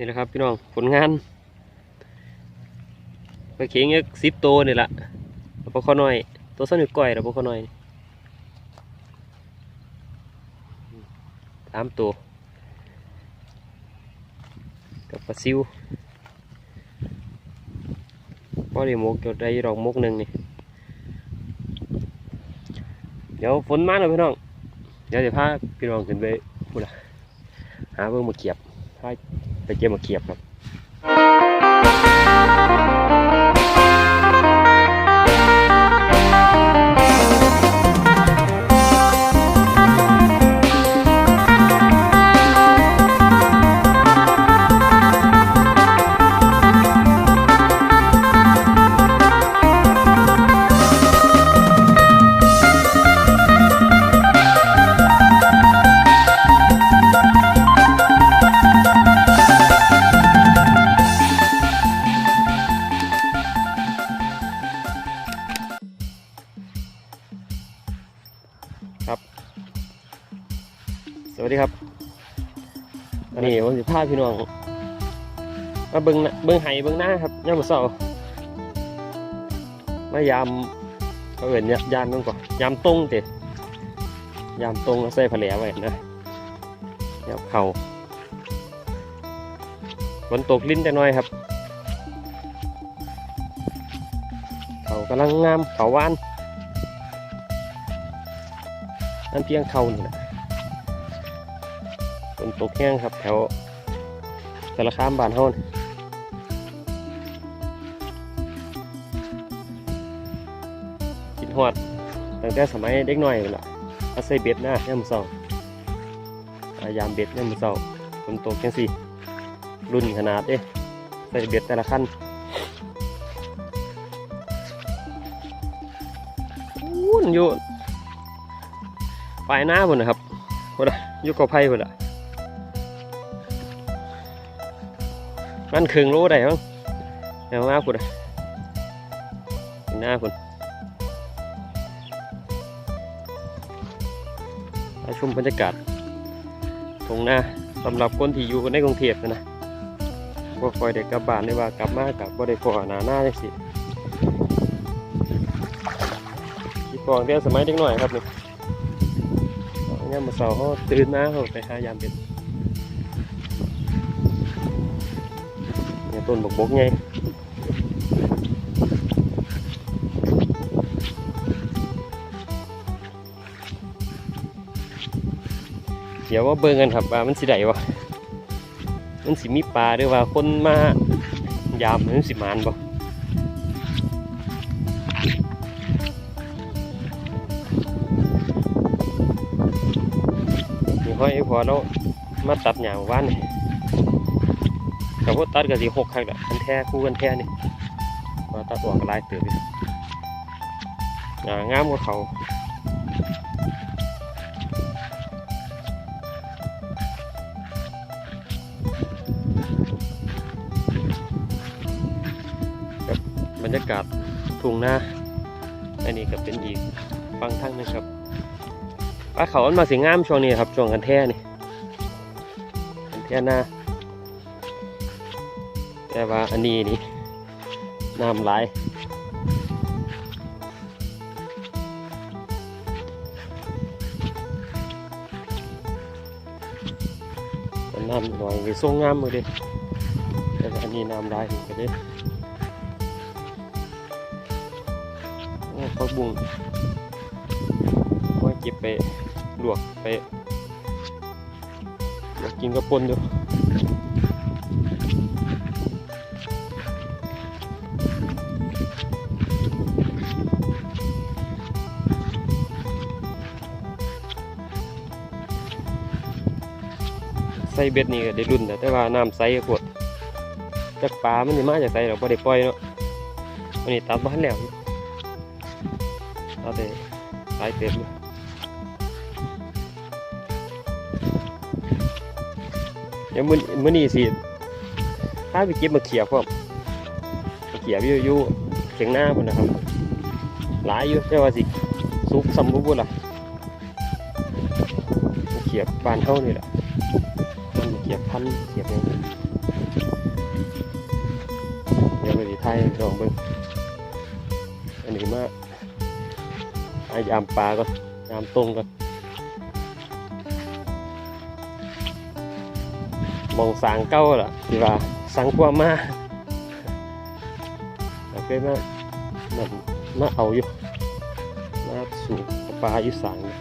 นี่แหละครับพี่น้องผลงานไปเขียงเอกสิบตัวนี่แหละปลาข้อน้อย ตัวสนิทก่อยแล้วปลาข้อน้อยสามตัวกับปลาซิวพอด้หมกจดได้ดอกมกหนึ่งนี่เดี๋ยวฝนมาแล้วพี่น้อง เดี๋ยวจะพาพี่น้องขึ้นไปพูดละหาเบิ่งมาเกียบพา ไปเก็บมาเขียบครับ สวัสดีครับวันนี้ผมจะพาพี่น้องมาเบิ้งเบิ้งไห้เบิ้งหน้าครับย่ามมื้อเสาร์มายามเขาเอินเนี่ยามนั่นก่อนยามตรงเด็ยามตรงแล้วใส่ผาแหลไว้นะยามเข่าฝนตกลิ้นจะน้อยครับ เขากำลังงามเขาหวาน นั่นเพียงเขานี่แหละฝนตกแห้งครับ แถวสารคามบ้านเฮานี่กินฮอดตั้งแต่สมัยเด็กน้อยนั่นล่ะอาศัยเบ็ดนะย่ามมื้อเช้าพยายามเบ็ดย่ามมื้อเช้าฝนตกจังสี่รุ่นขนาดเด้ใส่เบ็ดแต่ละขั้นอู้นอยู่ ปลายหน้าบนนะครับพุ่นน่ะอยู่กับไผ่พุ่นอะมันครึ่งโลได้มั้งเดี๋ยวมาคุณอะหน้าคุณมาชมบรรยากาศตรงหน้าสำหรับคนที่อยู่ในกรุงเทพนะนะบ่ค่อยได้กลับบ้านได้ว่ากลับมากับบ่ได้พอหน้าหน้าได้สิที่กองเดียวสมัยเด็กหน่อยครับนี่เนี่ ยามมาเสาเขาตื่นมาเขาไปหายามเป็นเนี่ยต้นบกบกไงเดี๋ยวว่าเบิ่งกันครับว่ามันสิได้วะมันสิมีปลาหรือว่าคนมายามมันสิมานบ่ พอเรามาตัดหญ้าหมู่บ้านนี่แต่ว่าตัดกับสีหกครั้งแหละกันแท้คู่กันแท้นี่มาตัดออกลายเตือไปอ่างามกว่าเขาครับรรยากาศทุ่งนาอันนี้ก็เป็นอีกฟังทั้งนึงครับ ปลาเขามันมาสีงามช่วงนี้ครับช่วงกันแท้นี่กันแท้หน้าแต่ว่าอันนี้นี่น้ำไหลน้ำหน่อยไปส่งงามเลยเด้แต่อันนี้น้ำไหลกก็เด้โอ้พักบุ้งว่าเก็บไป ลวกไปลวกกินกับปนอยู่ใส่เบ็ดนี่ก็ได้รุ่นแต่แต่ว่าน้ำใสกวดจากปลามันจะมาจากใสเราไ่ได้ปล่อยเนาะวันนี้ตัดบ้านแล้วอยู่ตัดได้หลายเต็มเลย ดี๋ยมื้อมือนี้สิพาไปเก็บมาเขี่ยพร้มาเขี่ยอยู่อยู่เถียงหน้าพุ่นนะครับ หลายอยู่แต่ว่าสิซุกซำรู้บุ่นล่ะเขี่ยบานเฮานี่ล่ะมันเขี่ยพันเขี่ยเอย่างเดี๋ยวไปสิไทยลองเบิ่งอันนี้มากไอายามปลาก็ยามตรงก็ มองสางเก้าล่ะที่ว่าสังกว่ามาแล้วก็มามามาเอาอยู่มาสูบปลาอยู่สางนี่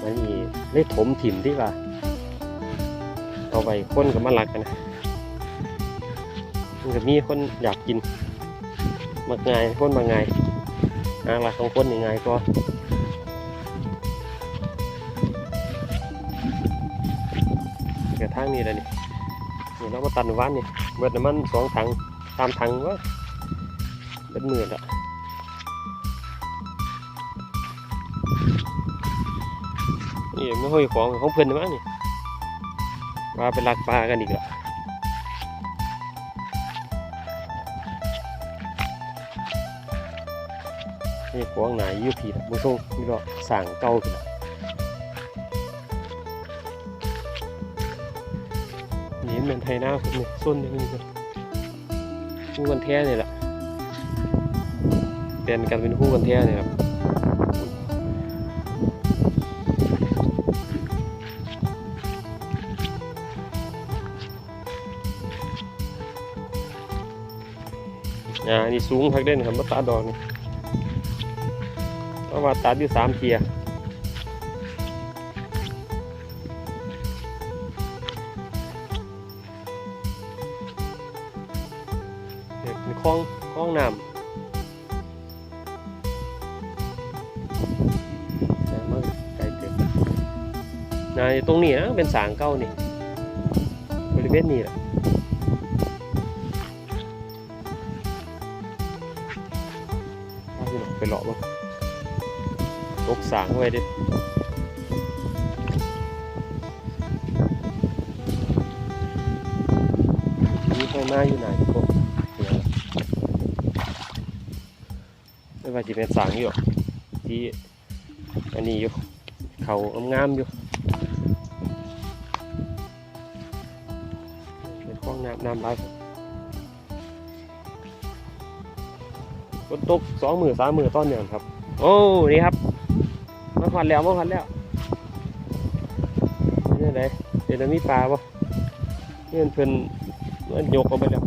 มันนี่เล่ถมถิ่มที่ว่าเอาไปคนกับมาลักกันนะมันก็มีคนอยากกินมักง่ายคนมาง่ายนางหลักของคนยังไงก็ นี้แล้วนี่นี่เรามาตัดวันนี่เบิดน้ำมันสองถังตามถังวะเป็นหมื่นอะนี่ไม่ห้อยของของเพื่อนมั้งนี่ว่าไปลักปลากันอีกแล้วนี่ขวางไหนยุพีนะมึงส่งมีดอสั่งเก่าขึ้นนะ นี่มันเป็นไทยหน้าผมเนี่ยส้นนี่มันคู่กันแท้เนี่ยแหละเปลี่ยนกันเป็นคู่กันแท้เนี่ยครับอ่าอันนี่สูงพักเด่นครับมาตาดอกนี่เพราะว่าตัดอยู่สามเทีย ตรงนี้นะเป็นสางเก้านี่บริเวณนี้แหละเอาพี่น้องไปเลาะบ้างตกสางไว้ดิมีไฟมาอยู่ไหนพวกเนี่ยไม่ว่าจะเป็นสางอยู่ที่อันนี้อยู่เขางามอยู่ น้ำน้ำไหลฝนตกสองมือสามมือต้นเนี่ยครับ โอ้นี่ครับมาหันแล้วมาหันแล้วนี่ไหนเดี๋ยวจะมีปลาปะนี่มันเพิ่นมันยกออกไปแล้ว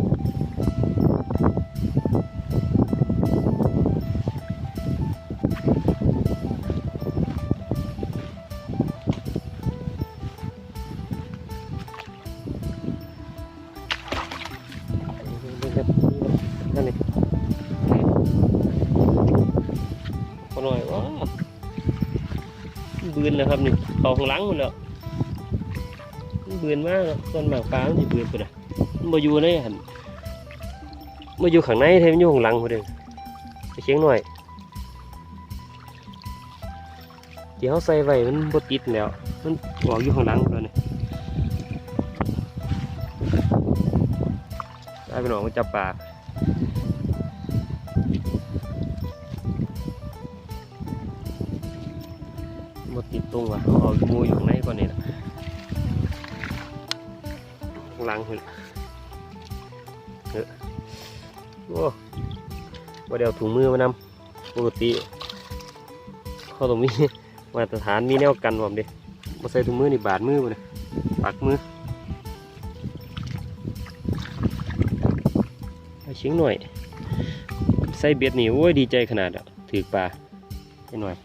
บืนนะครับนี่ต่อข้างหลังหมดแล้วมันบืนมากครับส่วนมากปลามันจะบืนไปนะมันมาอยู่ในหันมาอยู่ข้างในเทมันอยู่ข้างหลังพอดีไปเชียงหน่อยที่เขาใส่ไว้มันบดติดแล้ว มันออกอยู่ข้างหลังแล้วนี่ได้ไปหนองมาจับปลา ติดตรงว่ะเขาเอามูอยู่ในก่อนนี่นะข้างหลังเห็นเออโอ้ว่าเดี๋ยวถุงมือมานำปกติเขาต้องมีมาตรฐานมีแนวกันผมดิมาใส่ถุงมือนี่บาดมือมาเลยปักมือไปเชิงหน่อย ใส่เบ็ดนี่โอ้ยดีใจขนาดอะถือปลาให้หน่อย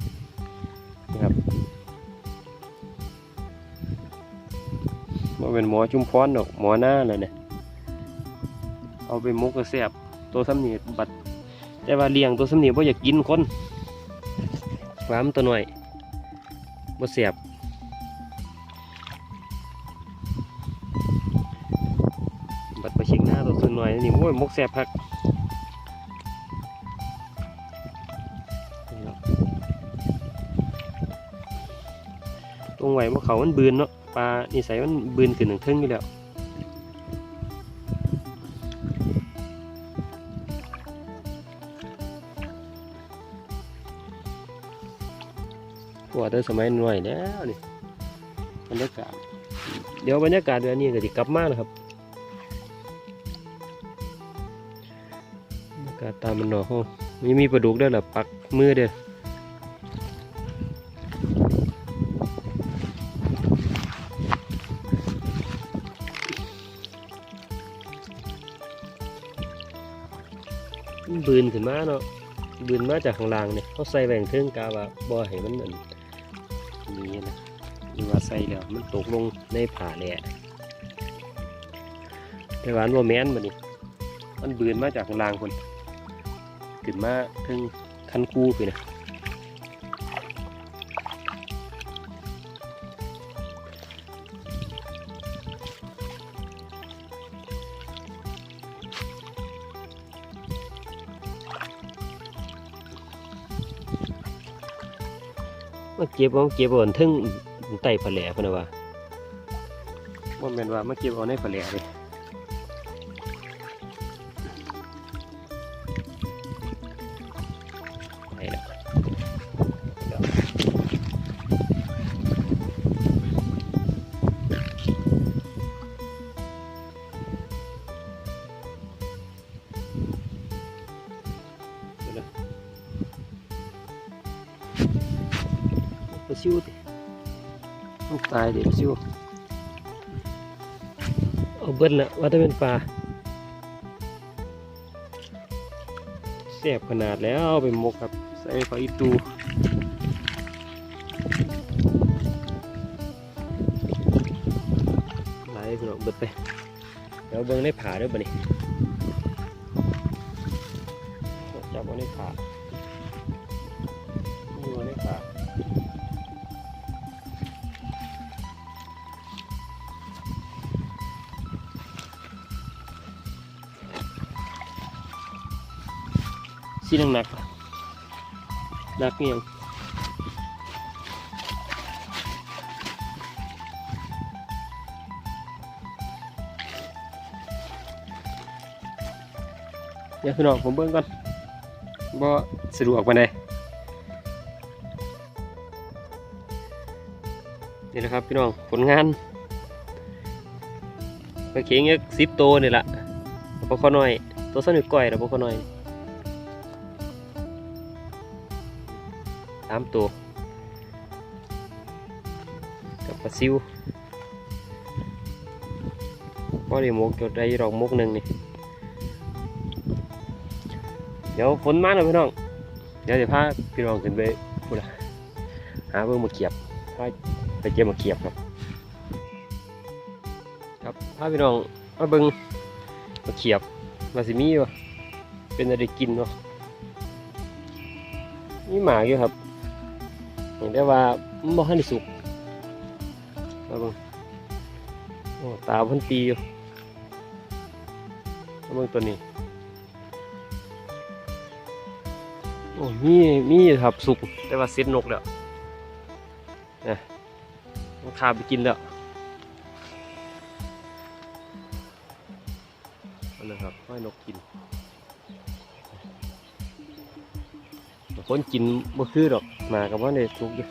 เป็นหมอชุมพรดอกหมอหน้าเลยเนี่ยเอาไปมุกกระแสบตัวซ้ำนี่บัดแต่ว่าเลี้ยงตัวซ้ำนี่บ่อยากกินคนฟาร์มตัวหน่อยบ่แสบบัดไปชิงหน้าตัวส่วนหน่อยนี่โอ้ยมุกแสบพักตรงไหวว่าเขามันบืนเนาะ ปลานิสัยมันบืนขึ้นถึงเทิงอยู่แล้ววดเดินสมัยหน่อยแล้วนี่บรรยากาศเดี๋ยวบรรยากาศเดือนนี้ก็จะกลับมานะครับกาศตามมันหนอห้องมีมีปลาดุกด้วยหรอปักมือเด้อ ขึ้นมาเนาะบืนมาจากข้างล่างเนี่ยเขาใส่แหว่งเทิงกาว่าบ่ให้มันนั่นนี่นะนี่ว่าใส่แล้วมันตกลงในผ่าแหล่แต่ว่าอันว่าแมนมาดิมันบืนมาจากข้างล่างคนขึ้นมาถึงคันคูไปนะ ก็บเอาเก็บเอาอันถึงไต่ผาแหล่พนว่าบ่แม่นว่ามาเก็บเอาในผาแหล่เลย ตายเดี๋ยวซิวเอาเบิ้ลละว่าจะเป็นปลาแซ่บขนาดแล้วเอาไปหมกครับ ใส่ผักอีตูไหลพี่น้องเบิดไป เดี๋ยวเบิ่งในผาด้วยบ่นี่จับเอาในผานี่เอาในผา สีหนักหนักเงียงเดี๋ยวพี่น้องผมเบิ่งก่อนบ่สะดวกปานใดนี่นะครับพี่น้องผลงานไปเข็งเยอะสิบโตนี่แหละปลาขอน้อย ตัวสนุกก้อยแล้วปลาขอน้อย สามตัวกับปลาซิวพอด้หมกจดได้ดอกมกหนึ่งนี่เดี๋ยวฝนมาแล้วพี่น้องเดี๋ยวจะพาพี่น้องขึ้นไปพูดละหาเบิ่งมาเขียบไปเก็บมาเขียบครับ ครับพาพี่น้องมาเบิ่งมาเขียบมาสิมีวะเป็นอะไรกินเนาะมีหมาอยู่ครับ เห็นได้ว่าบ่ทันสุกมาเบิ่งโอ้ตาพันตีอยู่มาเบิ่งตัวนี้ โอ้มีมีอยู่ครับสุก แต่ว่าเซ็ตนกแล้วนะมันคาไปกินแล้วนั่นนะครับให้นกกิน คนกินบ่คือดอกมากับว่าในทุกอยู่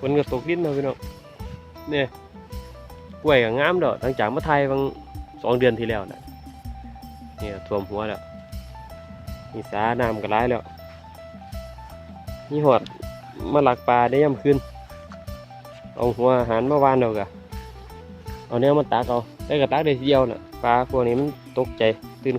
คนก็ตกดินนาะพี่น้องเนี่ยกล้วยก็งามดอกหลังจากมาไทยบางสองเดือนที่แล้วนะเนี่ยท่วมหัวแล้วมีสาน้ำก็ร้ายแล้วมีหอดมาหลักปลาได้ย่ำคืน เอาหัวอาหารมาวานเอากะเอาเนี้ยมาตักเอาได้กระตักได้ทีเดียวน่ะปลาพวกนี้มันตกใจตื่น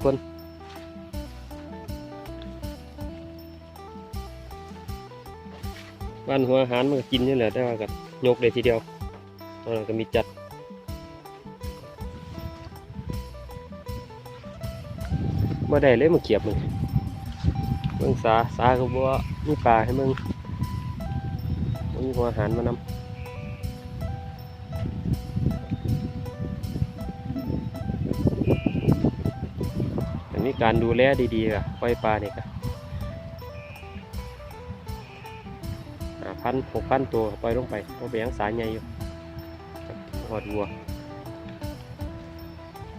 ีการดูแลดีๆกับปล่อยปลาเนี่ยครับพันหกพันตัวปล่อยลงไปเพราะเปยังสายใหญ่อยู่หอดวัว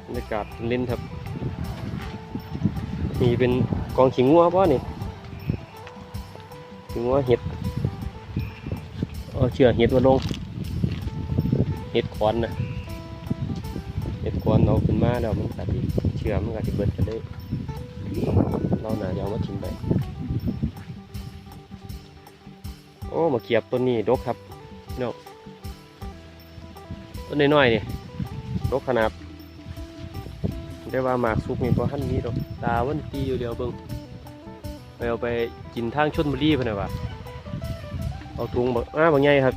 บรรยากาศลินครับมีเป็นกองขิงงัวป่ะนี่ขิงงัวเห็ดเอาเชือเห็ดมาลงเห็ดขวนนะเห็ดขวนเอาขึ้นมาแล้วมันตัดดี เชื่อมันกัดเบิดกันเลยเราหนาจะเอามาทิ้งไปโอ้มาเขียบต้นนี้ดกครับพี่น้องต้นน้อยๆนี่ดกขนาดได้ว่าหมากสุกนี่พอหั่นนี้ดอกตาวันตีอยู่เดียวเบิ่งไปเอาไปกินทางชนบุรีเพิ่นน่ะว่าเอาถุงบักอ้าบางใหญ่ครับ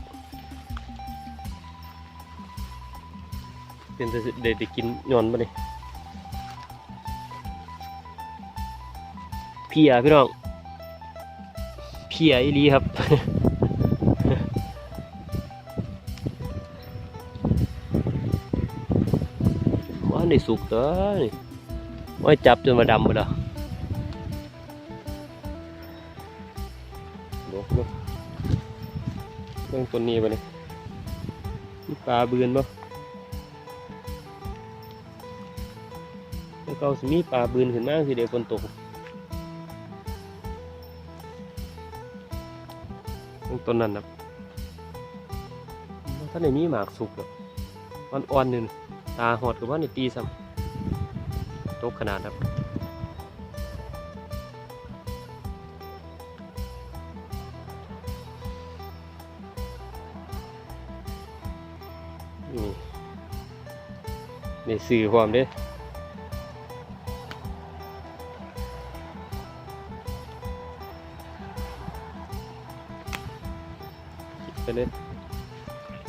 เป็นแต่เด็ดกินย้อนมาเลย พียพี่น้องเพียอีลีครับว่าในสุกเด้อนี่ว่าจับจนมาดำหมดแล้วโลกเรื่องต้นนี้ไปเลยปลาเบือนบ่แล้วก็สิมีปลาบืนขึ้นมาสิเดี๋ยวฝนตก ตรงต้นนั้นนะท่านในมีหมากสุกหรอกอ่อนๆหนึ่งตาหอดกับว่าในตีซ้ำตกขนาดครับนี่นี่สื่อความเด้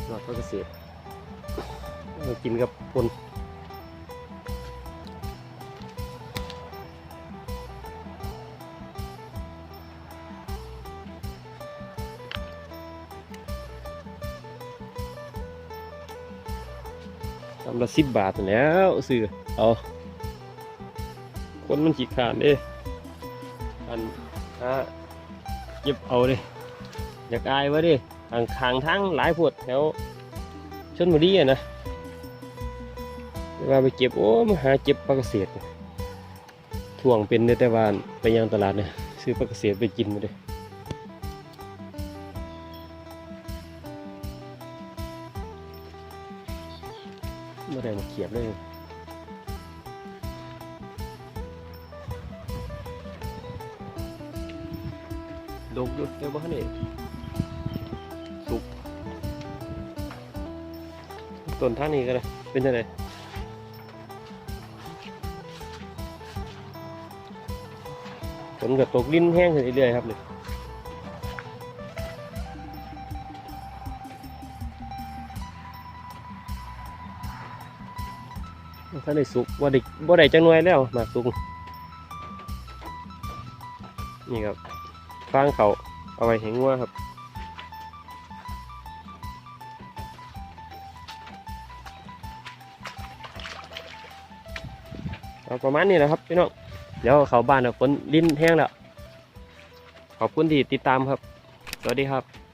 หลอดก็เกษตรกินกับพนทำละสิบบาทแล้วซื้อเอาคนมันขีดขาดเด้อันฮะเก็บเอาเด้อยากอายวะดิ ทางทางทั้งหลายพวดแถวชนบุรีอะนะเวลาไปเก็บโอ้มาหาเก็บปลากระเกษตรถ่วงเป็นเด้อแต่ว่าไปยังตลาดเนี่ยซื้อปลากระเกษตรไปกินมาเลยไม่ได้มาเขียบเลยดกอยู่เดี๋ยวบ้านนี่ ต้นท่านี้ก็เลยเป็นยังไงฝนกับตกลิ้นแห้งเรื่อยๆครับเลยถ้าได้สุกว่าได้ว่ได้จังหน่วยแล้วมากสุกนี่ครับฟางเขาเอาไว้เห็นว่าครับ ประมาณนี้นะครับพี่น้องเดี๋ยวเขาบ้านแล้วฝนดิ้นแห้งแล้วขอบคุณที่ติดตามครับ สวัสดีครับ